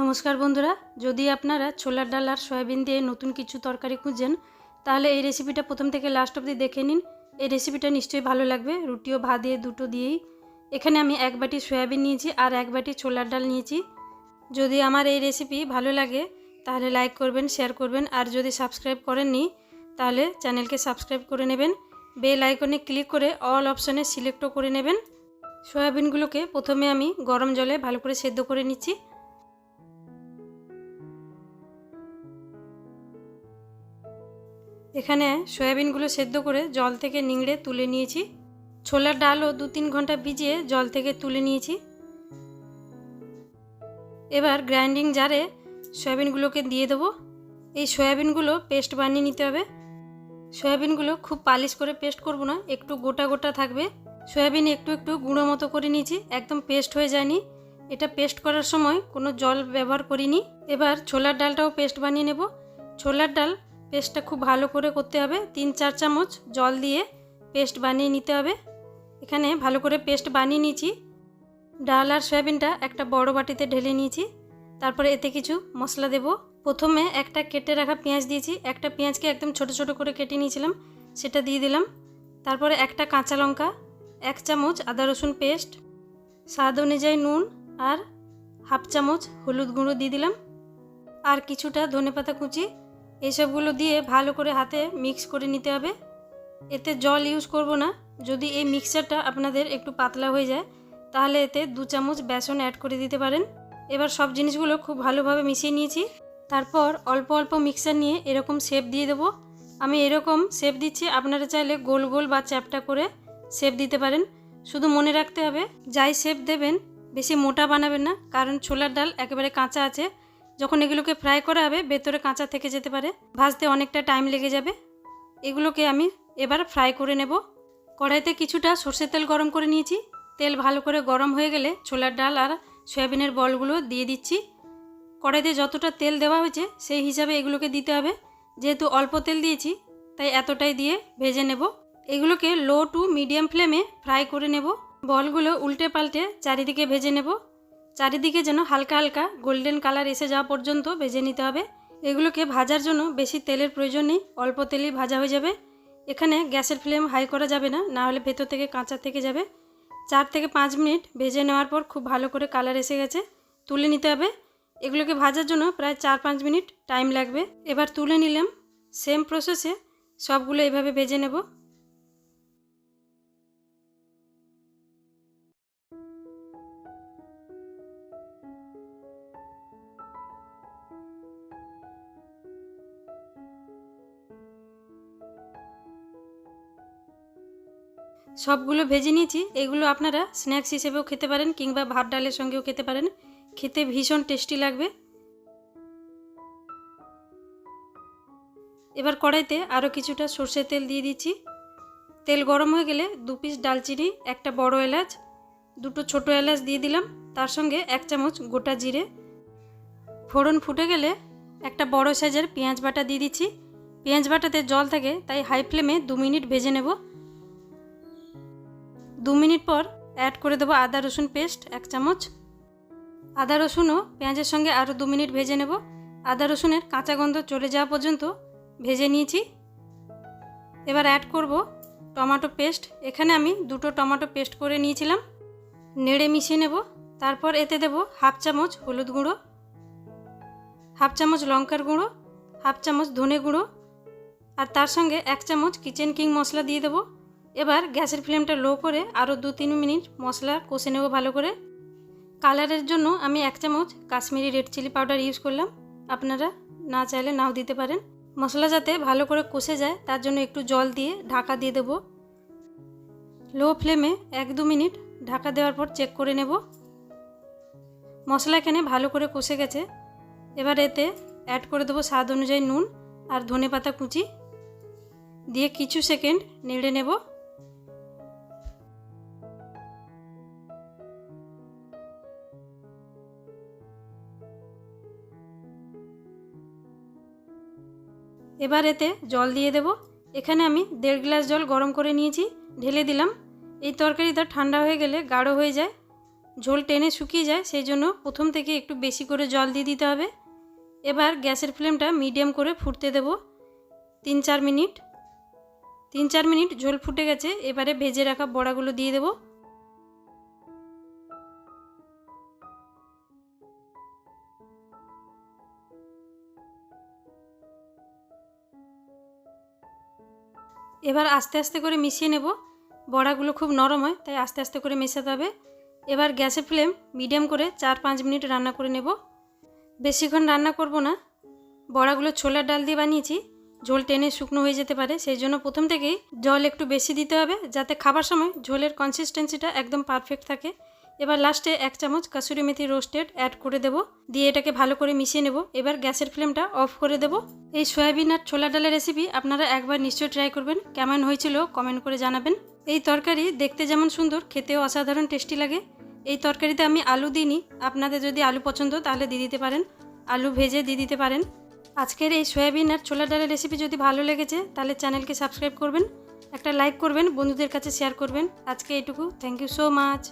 নমস্কার বন্ধুরা, যদি আপনারা ছোলার ডাল আর সয়াবিন দিয়ে নতুন কিছু তরকারি খুঁজছেন তাহলে এই রেসিপিটা প্রথম থেকে লাস্ট অবধি দেখে নিন। এই রেসিপিটা নিশ্চয়ই ভালো লাগবে। রুটি ও ভাত দিয়ে দুটো দিয়েই। এখানে আমি এক বাটি সয়াবিন নিয়েছি আর এক বাটি ছোলার ডাল নিয়েছি। যদি আমার এই রেসিপি ভালো লাগে, তাহলে লাইক করবেন শেয়ার করবেন, আর যদি সাবস্ক্রাইব করেননি, তাহলে চ্যানেলকে সাবস্ক্রাইব করে নেবেন। বেল আইকনে ক্লিক করে অল অপশানে সিলেক্টও করে নেবেন। সয়াবিনগুলোকে প্রথমে আমি গরম জলে ভালো করে সেদ্ধ করে নিচ্ছি। এখানে সয়াবিনগুলো সেদ্ধ করে জল থেকে নিংড়ে তুলে নিয়েছি। ছোলার ডালও দু তিন ঘণ্টা ভিজিয়ে জল থেকে তুলে নিয়েছি। এবার গ্রাইন্ডিং জারে সয়াবিনগুলোকে দিয়ে দেবো। এই সয়াবিনগুলো পেস্ট বানিয়ে নিতে হবে। সয়াবিনগুলো খুব পালিশ করে পেস্ট করব না, একটু গোটা গোটা থাকবে। সয়াবিন একটু একটু গুঁড়ো মতো করে নিয়েছি, একদম পেস্ট হয়ে যায়নি। এটা পেস্ট করার সময় কোনো জল ব্যবহার করিনি। এবার ছোলার ডালটাও পেস্ট বানিয়ে নেব। ছোলার ডাল পেস্টটা খুব ভালো করে করতে হবে। তিন, চার চামচ জল দিয়ে পেস্ট বানিয়ে নিতে হবে। এখানে ভালো করে পেস্ট বানিয়ে নিয়েছি। ডাল আর সয়াবিনটা একটা বড় বাটিতে ঢেলে নিয়েছি। তারপরে এতে কিছু মশলা দেব। প্রথমে একটা কেটে রাখা পেঁয়াজ দিয়েছি। একটা পেঁয়াজকে একদম ছোট ছোট করে কেটে নিয়েছিলাম। সেটা দিয়ে দিলাম। তারপরে একটা কাঁচা লঙ্কা, এক চামচ আদা রসুন পেস্ট, স্বাদ অনুযায়ী নুন আর হাফ চামচ হলুদ গুঁড়ো দিয়ে দিলাম। আর কিছুটা ধনেপাতা কুচি এইসবগুলো দিয়ে ভালো করে হাতে মিক্স করে নিতে হবে। এতে জল ইউজ করব না। যদি এই মিক্সচারটা আপনাদের একটু পাতলা হয়ে যায়, তাহলে এতে দু চামচ বেসন অ্যাড করে দিতে পারেন। এবার সব জিনিসগুলো খুব ভালোভাবে মিশিয়ে নিয়েছি। তারপর অল্প অল্প মিক্সার নিয়ে এরকম শেপ দিয়ে দেবো। আমি এরকম শেপ দিচ্ছি, আপনারা চাইলে গোল গোল বা চ্যাপটা করে শেপ দিতে পারেন। শুধু মনে রাখতে হবে, যাই শেপ দেবেন, বেশি মোটা বানাবেন না, কারণ ছোলার ডাল একেবারে কাঁচা আছে। যখন এগুলোকে ফ্রাই করা হবে, ভেতরে কাঁচা থেকে যেতে পারে। ভাজতে অনেকটা টাইম লেগে যাবে। এগুলোকে আমি এবার ফ্রাই করে নেব। কড়াইতে কিছুটা সর্ষের তেল গরম করে নিয়েছি। তেল ভালো করে গরম হয়ে গেলে ছোলার ডাল আর সয়াবিনের বলগুলো দিয়ে দিচ্ছি। কড়াইতে যতটা তেল দেওয়া হয়েছে, সেই হিসাবে এগুলোকে দিতে হবে। যেহেতু অল্প তেল দিয়েছি, তাই এতটাই দিয়ে ভেজে নেব। এগুলোকে লো টু মিডিয়াম ফ্লেমে ফ্রাই করে নেব। বলগুলো উল্টে পাল্টে চারিদিকে ভেজে নেব। চারিদিকে যেন হালকা হালকা গোল্ডেন কালার এসে যাওয়া পর্যন্ত ভেজে নিতে হবে। এগুলোকে ভাজার জন্য বেশি তেলের প্রয়োজন নেই, অল্প তেলেই ভাজা হয়ে যাবে। এখানে গ্যাসের ফ্লেম হাই করা যাবে না না হলে ভেতর থেকে কাঁচা থেকে যাবে। চার থেকে পাঁচ মিনিট ভেজে নেওয়ার পর খুব ভালো করে কালার এসে গেছে, তুলে নিতে হবে। এগুলোকে ভাজার জন্য প্রায় চার পাঁচ মিনিট টাইম লাগবে। এবার তুলে নিলাম। সেম প্রসেসে সবগুলো এভাবে ভেজে নেব। সবগুলো ভেজে নিয়েছি। এগুলো আপনারা স্ন্যাক্স হিসেবেও খেতে পারেন কিংবা ভাত, ডালের সঙ্গেও খেতে পারেন। খেতে ভীষণ টেস্টি লাগবে। এবার কড়াইতে আরও কিছুটা সর্ষের তেল দিয়ে দিচ্ছি। তেল গরম হয়ে গেলে দু পিস ডালচিনি, একটা বড় এলাচ, দুটো ছোট এলাচ দিয়ে দিলাম। তার সঙ্গে এক চামচ গোটা জিরে। ফোড়ন ফুটে গেলে একটা বড় সাইজের পেঁয়াজ বাটা দিয়ে দিচ্ছি। পেঁয়াজ বাটাতে জল থাকে, তাই হাই ফ্লেমে দু মিনিট ভেজে নেব। দু মিনিট পর অ্যাড করে দেবো আদা, রসুন পেস্ট এক চামচ। আদা, রসুনও পেঁয়াজের সঙ্গে আরও দু মিনিট ভেজে নেব। আদা, রসুনের কাঁচা গন্ধ চলে যাওয়া পর্যন্ত ভেজে নিয়েছি। এবার অ্যাড করব টমেটো পেস্ট এখানে আমি দুটো টমেটো পেস্ট করে নিয়েছিলাম। নেড়ে মিশিয়ে নেব। তারপর এতে দেব হাফ চামচ হলুদ গুঁড়ো, হাফ চামচ লঙ্কার গুঁড়ো, হাফ চামচ ধনে গুঁড়ো, আর তার সঙ্গে এক চামচ কিচেন কিং মশলা দিয়ে দেবো। এবার গ্যাসের ফ্লেমটা লো করে আরও দু তিন মিনিট মশলা কষে নেব ভালো করে। কালারের জন্য আমি এক চামচ Kashmiri red chilli powder use করলাম। আপনারা না চাইলে নাও দিতে পারেন। মশলা যাতে ভালো করে কষে যায়, তার জন্য একটু জল দিয়ে ঢাকা দিয়ে দেবো। লো ফ্লেমে এক দু মিনিট ঢাকা দেওয়ার পর চেক করে নেব। মশলা এখানে ভালো করে কষে গেছে। এবার এতে অ্যাড করে দেবো স্বাদ অনুযায়ী নুন আর ধনে পাতা কুচি। দিয়ে কিছু সেকেন্ড নেড়ে নেব। এবার এতে জল দিয়ে দেব। এখানে আমি দেড় গ্লাস জল গরম করে নিয়েছি, ঢেলে দিলাম। এই তরকারিটা ঠান্ডা হয়ে গেলে গাঢ় হয়ে যায়। ঝোল টেনে শুকিয়ে যায়, সেই জন্য প্রথম থেকে একটু বেশি করে জল দিয়ে দিতে হবে। এবার গ্যাসের ফ্লেমটা মিডিয়াম করে ফুটতে দেব। তিন চার মিনিট। তিন চার মিনিট ঝোল ফুটে গেছে, এবারে ভেজে রাখা বড়াগুলো দিয়ে দেবো। এবার আস্তে আস্তে করে মিশিয়ে নেব। বড়াগুলো খুব নরম হয়, তাই আস্তে আস্তে করে মেশাতে হবে। এবার গ্যাসের ফ্লেম মিডিয়াম করে চার পাঁচ মিনিট রান্না করে নেব। বেশিক্ষণ রান্না করব না। বড়াগুলো ছোলার ডাল দিয়ে বানিয়েছি, ঝোল টেনে শুকনো হয়ে যেতে পারে। সেই জন্য প্রথম থেকেই জল একটু বেশি দিতে হবে, যাতে খাবার সময় ঝোলের কনসিস্টেন্সিটা একদম পারফেক্ট থাকে। এবার লাস্টে এক চামচ কাসুরি মেথি রোস্টেড অ্যাড করে দেব। দিয়ে এটাকে ভালো করে মিশিয়ে নেব। এবার গ্যাসের ফ্লেমটা অফ করে দেব। এই সয়াবিন আর ছোলা ডালের রেসিপি আপনারা একবার নিশ্চয়ই ট্রাই করবেন। কেমন হয়েছিল কমেন্ট করে জানাবেন। এই তরকারি দেখতে যেমন সুন্দর, খেতেও অসাধারণ টেস্টি লাগে। এই তরকারিতে আমি আলু দিইনি। আপনাদের যদি আলু পছন্দ, তাহলে দিয়ে দিতে পারেন। আলু ভেজে দিয়ে দিতে পারেন। আজকের এই সয়াবিন আর ছোলা ডালের রেসিপি যদি ভালো লেগেছে, তাহলে চ্যানেলকে সাবস্ক্রাইব করবেন। একটা লাইক করবেন, বন্ধুদের কাছে শেয়ার করবেন। আজকে এটুকু থ্যাংক ইউ সো মাচ